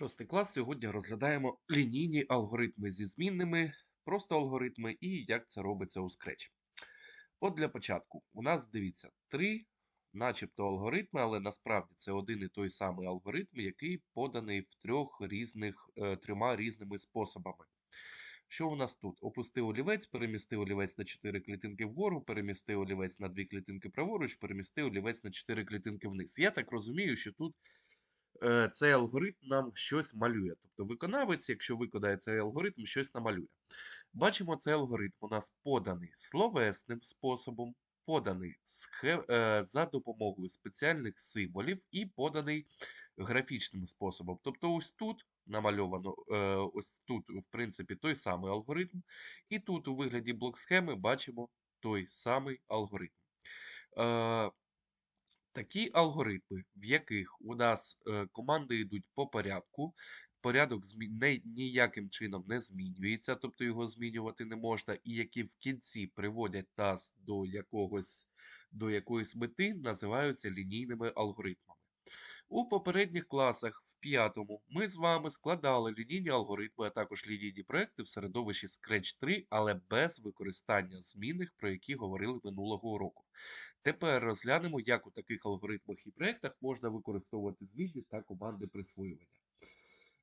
Шостий клас. Сьогодні розглядаємо лінійні алгоритми зі змінними, просто алгоритми і як це робиться у Scratch. От для початку, у нас дивіться три, начебто алгоритми, але насправді це один і той самий алгоритм, який поданий в трьох різних, е, трьома різними способами. Що у нас тут? Опусти олівець, перемісти олівець на 4 клітинки вгору, перемісти олівець на 2 клітинки праворуч, перемісти олівець на 4 клітинки вниз. Я так розумію, що тут цей алгоритм нам щось малює. Тобто виконавець, якщо виконає цей алгоритм, щось намалює. Бачимо, цей алгоритм у нас поданий словесним способом, поданий е, за допомогою спеціальних символів і поданий графічним способом. Тобто, ось тут намальовано, е, ось тут, в принципі, той самий алгоритм, і тут у вигляді блок-схеми бачимо той самий алгоритм. Такі алгоритми, в яких у нас е, команди йдуть по порядку, порядок ніяким чином не змінюється, тобто його змінювати не можна, і які в кінці приводять нас до якогось до якоїсь мети, називаються лінійними алгоритмами. У попередніх класах, в п'ятому, ми з вами складали лінійні алгоритми, а також лінійні проекти в середовищі Scratch 3, але без використання змінних, про які говорили минулого уроку. Тепер розглянемо, як у таких алгоритмах і проєктах можна використовувати змінні та команди присвоювання.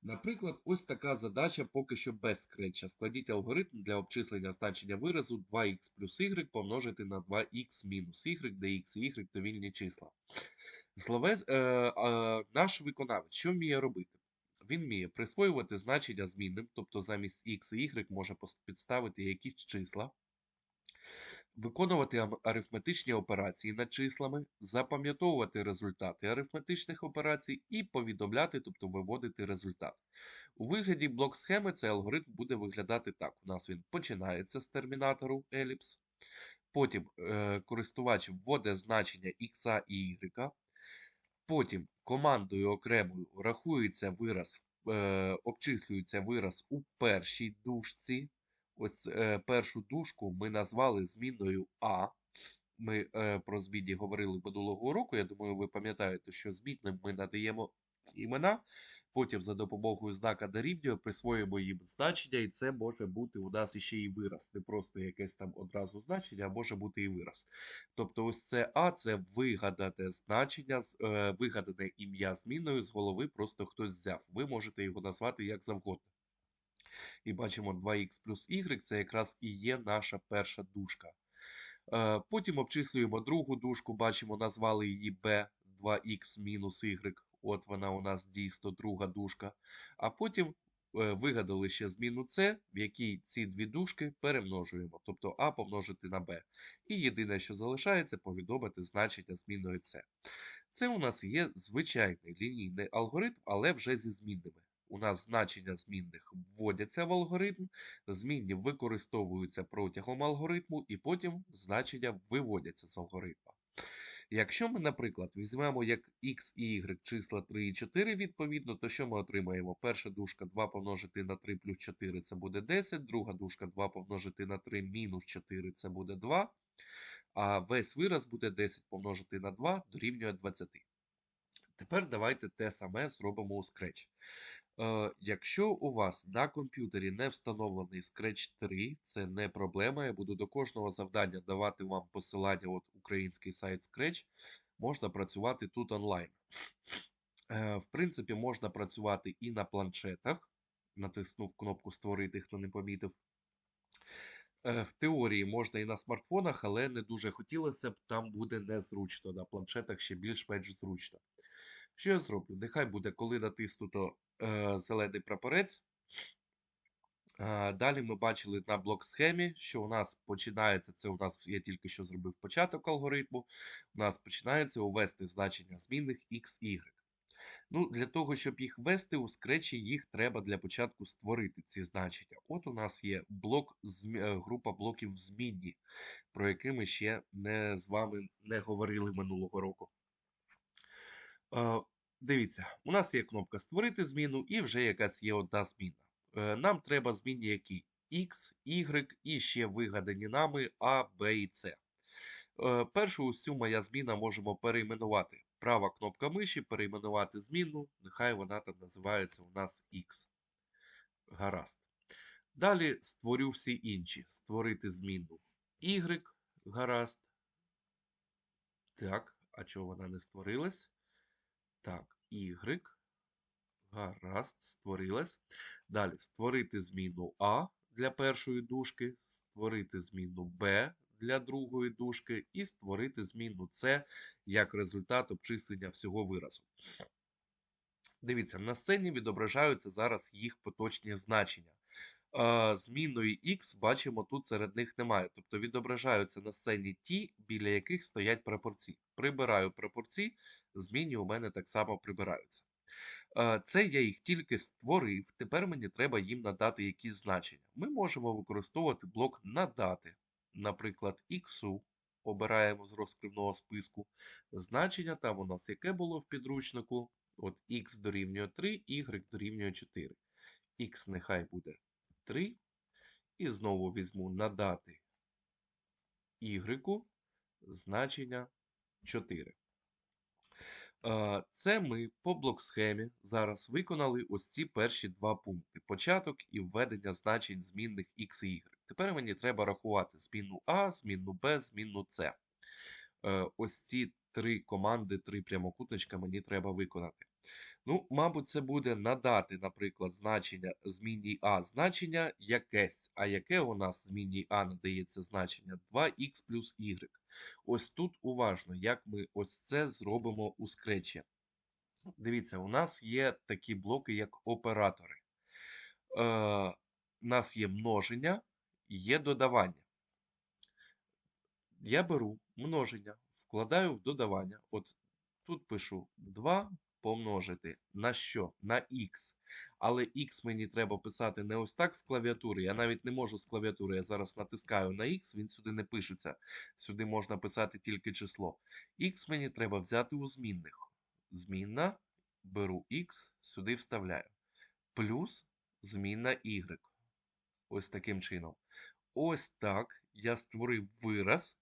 Наприклад, ось така задача поки що без скретча. Складіть алгоритм для обчислення значення виразу 2х плюс y помножити на 2х мінус y, де x і y – довільні числа. Словес, е, е, наш виконавець що вміє робити? Він вміє присвоювати значення змінним, тобто замість x і y може підставити якісь числа, виконувати арифметичні операції над числами, запам'ятовувати результати арифметичних операцій і повідомляти, тобто виводити результат. У вигляді блок-схеми цей алгоритм буде виглядати так. У нас він починається з термінатору еліпс, потім е, користувач вводить значення x і y, Потім командою окремою рахується вираз, е, обчислюється вираз у першій дужці. Ось е, першу дужку ми назвали змінною А. Ми е, про змінні говорили минулого уроку. Я думаю, ви пам'ятаєте, що змінним ми надаємо імена. Потім за допомогою знака дорівнює присвоюємо їм значення, і це може бути у нас іще і вираз. Не просто якесь там одразу значення, а може бути і вираз. Тобто, ось це А це вигадане значення, е, вигадане ім'я зміною з голови, просто хтось взяв. Ви можете його назвати як завгодно. І бачимо 2х плюс y це якраз і є наша перша дужка. Е, Потім обчислюємо другу дужку, бачимо, назвали її b 2х мінус y. От вона у нас дійсно друга дужка. А потім е, вигадали ще зміну c, в якій ці дві дужки перемножуємо, тобто a помножити на b. І єдине, що залишається, повідомити значення зміною c. Це у нас є звичайний лінійний алгоритм, але вже зі змінними. У нас значення змінних вводяться в алгоритм, змінні використовуються протягом алгоритму, і потім значення виводяться з алгоритму. Якщо ми, наприклад, візьмемо як x і y числа 3 і 4 відповідно, то що ми отримаємо? Перша дужка 2 помножити на 3 плюс 4 це буде 10, друга дужка 2 помножити на 3 мінус 4 це буде 2, а весь вираз буде 10 помножити на 2 дорівнює 20. Тепер давайте те саме зробимо у Scratch. Е, якщо у вас на комп'ютері не встановлений Scratch 3, це не проблема. Я буду до кожного завдання давати вам посилання, от український сайт Scratch. Можна працювати тут онлайн. Е, в принципі, можна працювати і на планшетах. Натиснув кнопку Створити, хто не помітив. Е, В теорії можна і на смартфонах, але не дуже хотілося б, там буде незручно. На планшетах ще більш-менш зручно. Що я зроблю? Нехай буде, коли натиснуто е, зелений прапорець. Е, далі ми бачили на блок-схемі, що у нас починається, це у нас я тільки що зробив початок алгоритму. У нас починається увести значення змінних x, y. Ну, для того, щоб їх ввести у скречі, їх треба для початку створити ці значення. От у нас є блок, е, група блоків змінні, про які ми ще не з вами не говорили минулого року. Е, Дивіться, у нас є кнопка Створити зміну і вже якась є одна зміна. Е, Нам треба змінні які X, Y і ще вигадані нами А, Б і С. Е, Першу цю моя зміна можемо перейменувати. права кнопка миші, перейменувати змінну, нехай вона там називається у нас X. Гаразд. Далі створю всі інші. Створити змінну Y. Гаразд. Так, а чого вона не створилась? Так, Y. Гаразд, створилась. Далі створити зміну А для першої дужки, створити зміну Б для другої дужки і створити зміну С як результат обчислення всього виразу. Дивіться, на сцені відображаються зараз їх поточні значення. Змінної X бачимо, тут серед них немає. Тобто відображаються на сцені ті, біля яких стоять прапорці. Прибираю прапорці, змінні у мене так само прибираються. Це я їх тільки створив, тепер мені треба їм надати якісь значення. Ми можемо використовувати блок надати. Наприклад, x обираємо з розкривного списку. Значення там у нас яке було в підручнику? От x дорівнює 3, y дорівнює 4. x нехай буде 3. І знову візьму надати y значення 4. Е, Це ми по блок-схемі зараз виконали ось ці перші два пункти: початок і введення значень змінних x і y. Тепер мені треба рахувати змінну А, змінну Б, змінну С. Е, Ось ці три команди, три прямокутничка мені треба виконати. Ну, мабуть, це буде надати, наприклад, значення змінній А значення якесь. А яке у нас змінній А надається значення 2х плюс y. Ось тут уважно, як ми ось це зробимо у скретчі. Дивіться, у нас є такі блоки, як оператори. Е, у нас є множення, є додавання. Я беру множення, вкладаю в додавання. От тут пишу 2 помножити на що? На х. Але х мені треба писати не ось так з клавіатури. Я навіть не можу з клавіатури. Я зараз натискаю на х, він сюди не пишеться. Сюди можна писати тільки число. Х мені треба взяти у змінних. Змінна, беру х, сюди вставляю. Плюс змінна y. Ось таким чином. Ось так я створив вираз,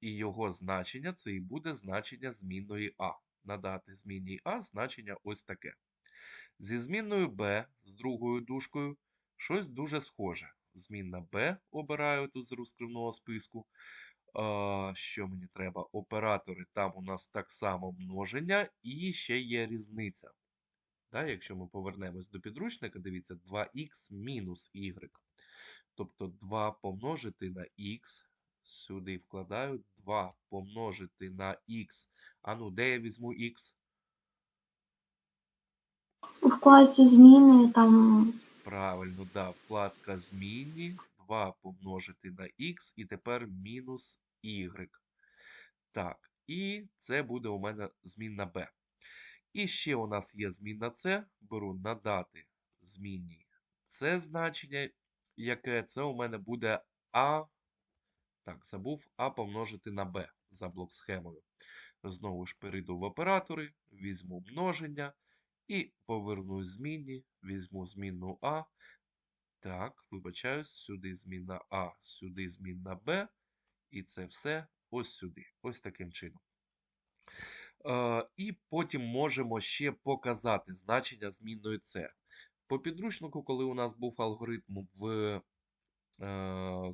і його значення це і буде значення змінної а. Надати змінній а значення ось таке. Зі змінною b з другою дужкою щось дуже схоже. Змінна b обираю тут з розкривного списку. Що мені треба? Оператори, там у нас так само множення, і ще є різниця. Да, якщо ми повернемось до підручника, дивіться, 2х мінус y. Тобто 2 помножити на х. Сюди вкладаю 2 помножити на х. А ну, де я візьму х? У вкладці зміни там Правильно, да, вкладка змінні. 2 помножити на х і тепер мінус y. Так, і це буде у мене змінна b. І ще у нас є змінна c. Беру надати змінній це значення, яке це у мене буде а. Так, забув а помножити на b за блок схемою. Знову ж перейду в оператори, візьму множення і повернусь змінні, візьму змінну а. Так, вибачаюсь, сюди змінна А, сюди змінна Б, і це все ось сюди, ось таким чином. Е, і потім можемо ще показати значення змінної С. По підручнику, коли у нас був алгоритм в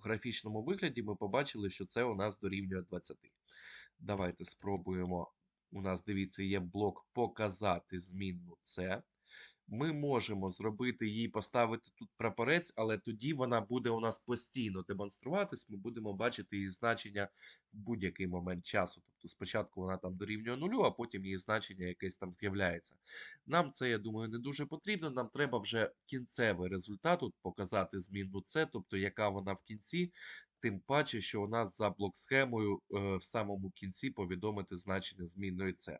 графічному вигляді, ми побачили, що це у нас дорівнює 20. Давайте спробуємо. У нас, дивіться, є блок показати змінну С. Ми можемо зробити її, поставити тут прапорець, але тоді вона буде у нас постійно демонструватись. Ми будемо бачити її значення в будь-який момент часу. Тобто спочатку вона там дорівнює нулю, а потім її значення якесь там з'являється. Нам це, я думаю, не дуже потрібно. Нам треба вже кінцевий результат тут показати змінну С, тобто яка вона в кінці. Тим паче, що у нас за блок-схемою е, в самому кінці повідомити значення змінної С.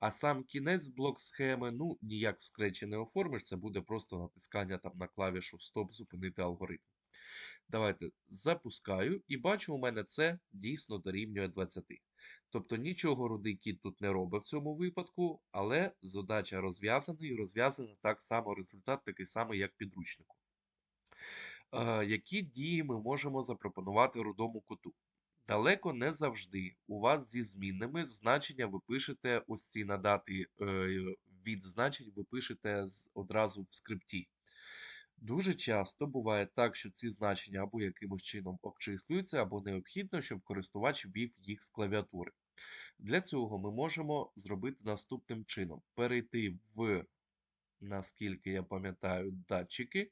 А сам кінець блок схеми, ну, ніяк в скретчі не оформиш, це буде просто натискання там на клавішу Стоп, зупинити алгоритм. Давайте запускаю і бачу, у мене це дійсно дорівнює 20. Тобто нічого рудий кіт тут не робить в цьому випадку, але задача розв'язана і розв'язана так само результат такий самий, як підручнику. Е, які дії ми можемо запропонувати рудому коту? Далеко не завжди у вас зі змінними значення ви пишете ось ці надати е, від значень ви пишете одразу в скрипті. Дуже часто буває так, що ці значення або якимось чином обчислюються, або необхідно, щоб користувач ввів їх з клавіатури. Для цього ми можемо зробити наступним чином: перейти в, наскільки я пам'ятаю, датчики.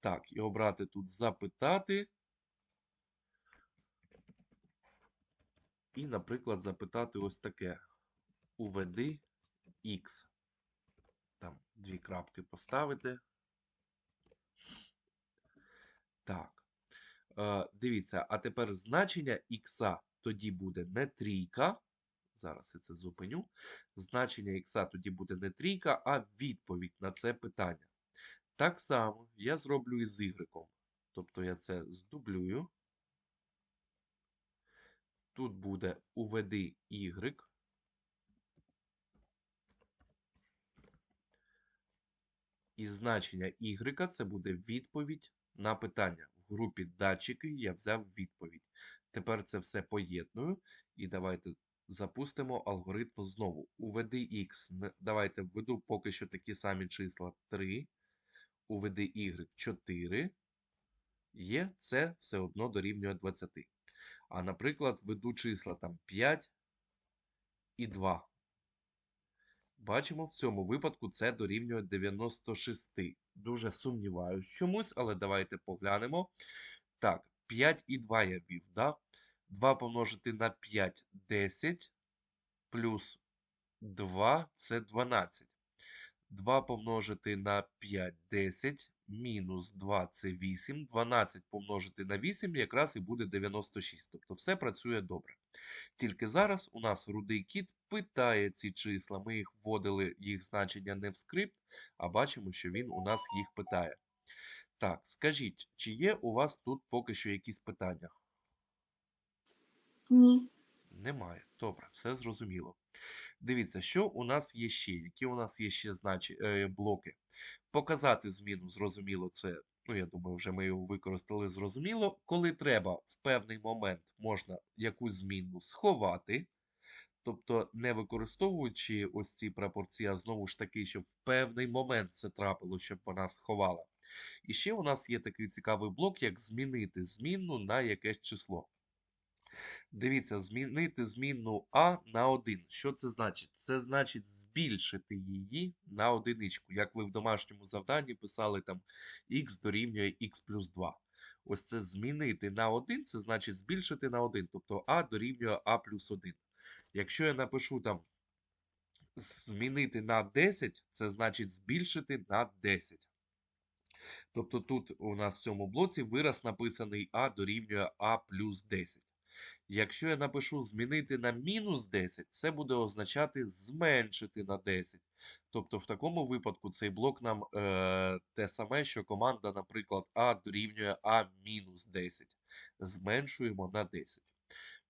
Так, і обрати тут запитати. І, наприклад, запитати ось таке: уведи X. Там дві крапки поставити. Так. Е, дивіться, а тепер значення х тоді буде не трійка. Зараз я це зупиню. Значення х тоді буде не трійка, а відповідь на це питання. Так само я зроблю і з y. Тобто я це здублюю. Тут буде уведи y. І значення y це буде відповідь на питання. В групі датчики я взяв відповідь. Тепер це все поєдную. І давайте запустимо алгоритм знову. Уведи x. Давайте введу поки що такі самі числа 3. Уведи y 4. Є, це все одно дорівнює 20. А, наприклад, введу числа там 5 і 2. Бачимо, в цьому випадку це дорівнює 96. Дуже сумніваюсь чомусь, але давайте поглянемо. Так, 5 і 2 я ввів, да? 2 помножити на 5 – 10, плюс 2 – це 12. 2 помножити на 5 – 10, мінус 2 – це 8, 12 помножити на 8 якраз і буде 96. Тобто все працює добре. Тільки зараз у нас рудий кіт питає ці числа. Ми їх вводили, їх значення не в скрипт, а бачимо, що він у нас їх питає. Так, скажіть, чи є у вас тут поки що якісь питання? Ні. Немає. Добре, все зрозуміло. Дивіться, що у нас є ще, які у нас є ще значі, е, блоки. Показати зміну, зрозуміло, це, ну, я думаю, вже ми його використали зрозуміло. Коли треба, в певний момент можна якусь зміну сховати. Тобто, не використовуючи ось ці прапорці, а знову ж таки, щоб в певний момент це трапило, щоб вона сховала. І ще у нас є такий цікавий блок, як змінити змінну на якесь число. Дивіться, змінити змінну А на 1. Що це значить? Це значить збільшити її на одиничку. Як ви в домашньому завданні писали там х дорівнює х плюс 2. Ось це змінити на 1, це значить збільшити на 1. Тобто А дорівнює А плюс 1. Якщо я напишу там змінити на 10, це значить збільшити на 10. Тобто тут у нас в цьому блоці вираз написаний А дорівнює А плюс 10. Якщо я напишу змінити на мінус 10, це буде означати зменшити на 10. Тобто в такому випадку цей блок нам е, те саме, що команда, наприклад, А дорівнює А мінус 10. Зменшуємо на 10.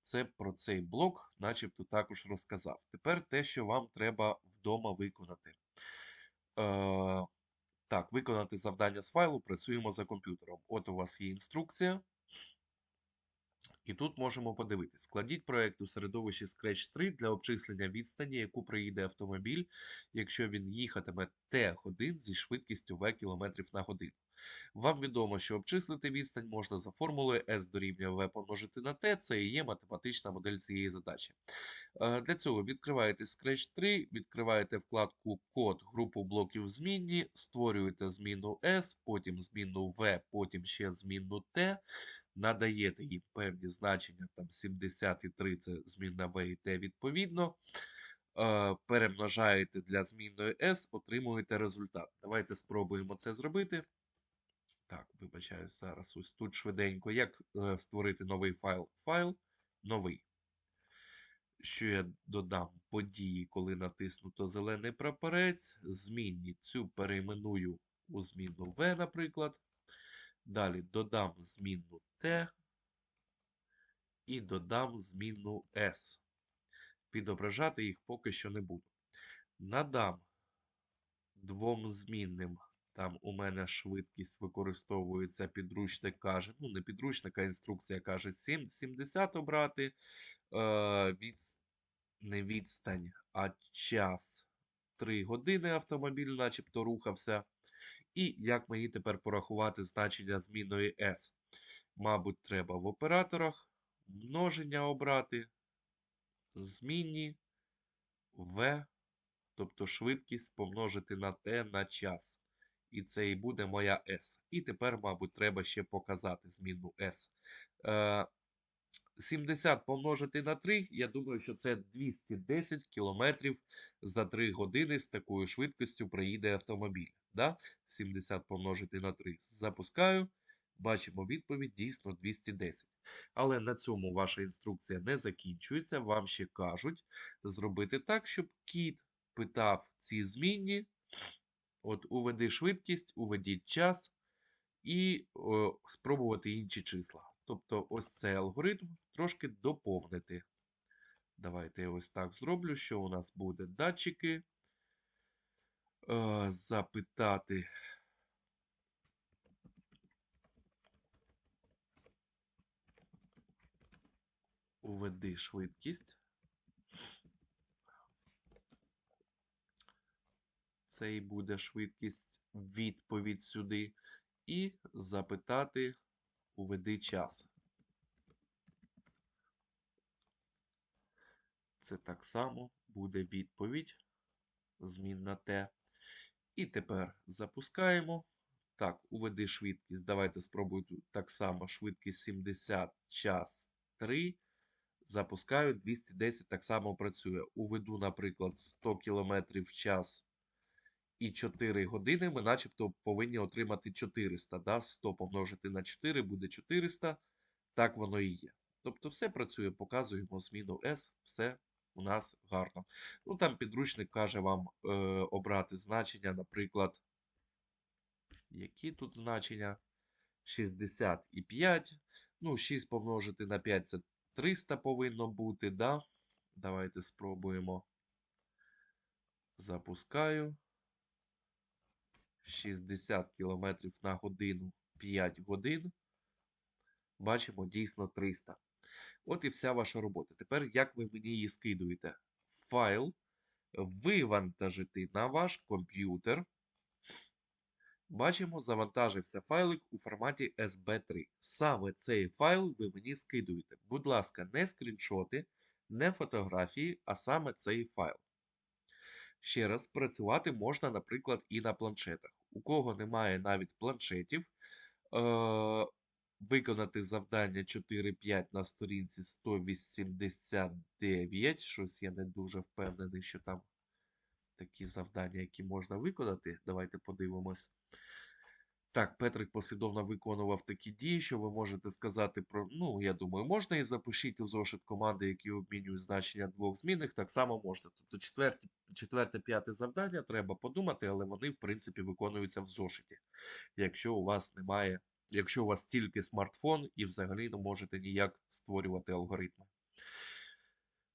Це про цей блок, начебто також розказав. Тепер те, що вам треба вдома виконати. Е, так, виконати завдання з файлу, працюємо за комп'ютером. От у вас є інструкція. І тут можемо подивитись. Складіть проєкт у середовищі Scratch 3 для обчислення відстані, яку проїде автомобіль, якщо він їхатиме Т годин зі швидкістю В км на годину. Вам відомо, що обчислити відстань можна за формулою S дорівнює V помножити на T, це і є математична модель цієї задачі. Е, Для цього відкриваєте Scratch 3, відкриваєте вкладку Код, групу блоків змінні, створюєте змінну S, потім змінну V, потім ще змінну T, надаєте їм певні значення, там 73 це змінна V і T відповідно. Е, Перемножаєте для змінної S, отримуєте результат. Давайте спробуємо це зробити. Так, вибачаюсь зараз ось тут швиденько. Як е, створити новий файл? Файл новий. Що я додам події, коли натиснуто зелений прапорець. Змінні цю перейменую у змінну V, наприклад. Далі додам змінну T і додам змінну S. Відображати їх поки що не буду. Надам двом змінним Там у мене швидкість використовується, підручник каже, ну не підручник, а інструкція каже 7, 70 обрати. Е, від, не відстань, а час 3 години автомобіль начебто рухався. І як мені тепер порахувати значення змінної S? Мабуть, треба в операторах множення обрати, змінні V, тобто швидкість помножити на T на час. І це і буде моя S. І тепер, мабуть, треба ще показати змінну S. Е, 70 помножити на 3, я думаю, що це 210 км за 3 години з такою швидкістю проїде автомобіль. Да? 70 помножити на 3. Запускаю. Бачимо відповідь дійсно 210. Але на цьому ваша інструкція не закінчується. Вам ще кажуть зробити так, щоб кіт питав ці змінні. От уведи швидкість, уведіть час і о, спробувати інші числа. Тобто ось цей алгоритм трошки доповнити. Давайте я ось так зроблю, що у нас буде датчики. Е, запитати. Уведи швидкість. Це і буде швидкість відповідь сюди. І запитати уведи час. Це так само буде відповідь. Змінна Т. І тепер запускаємо. Так, уведи швидкість. Давайте спробую так само. Швидкість 70, час 3. Запускаю 210, так само працює. Уведу, наприклад, 100 км в час і 4 години. Ми начебто повинні отримати 400. Да? 100 помножити на 4 буде 400. Так воно і є. Тобто все працює, показуємо зміну S, все у нас гарно. Ну там підручник каже вам е, обрати значення, наприклад, які тут значення? 65. Ну, 6 помножити на 5 це 300 повинно бути, да? Давайте спробуємо. Запускаю. 60 км на годину 5 годин. Бачимо дійсно 300. От і вся ваша робота. Тепер як ви мені її скидуєте? Файл вивантажити на ваш комп'ютер. Бачимо, завантажився файлик у форматі SB3. Саме цей файл ви мені скидуєте. Будь ласка, не скріншоти, не фотографії, а саме цей файл. Ще раз, працювати можна, наприклад, і на планшетах. У кого немає навіть планшетів, е- виконати завдання 4.5 на сторінці 189. Щось я не дуже впевнений, що там такі завдання, які можна виконати. Давайте подивимось. Так, Петрик послідовно виконував такі дії, що ви можете сказати про. Ну, я думаю, можна і запишіть у зошит команди, які обмінюють значення двох змінних, так само можна. Тобто четверте, четверте, п'яте завдання треба подумати, але вони, в принципі, виконуються в зошиті. Якщо у вас немає, якщо у вас тільки смартфон і взагалі не можете ніяк створювати алгоритми.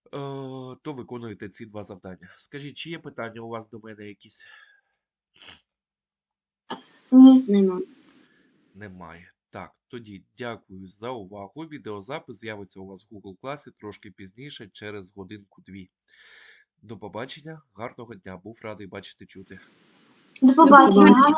Е, то виконуєте ці два завдання. Скажіть, чи є питання у вас до мене якісь? Ні. Нема. Немає. Так, тоді дякую за увагу. Відеозапис з'явиться у вас в Google класі трошки пізніше, через годинку-дві. До побачення, гарного дня. Був радий бачити чути. До побачення.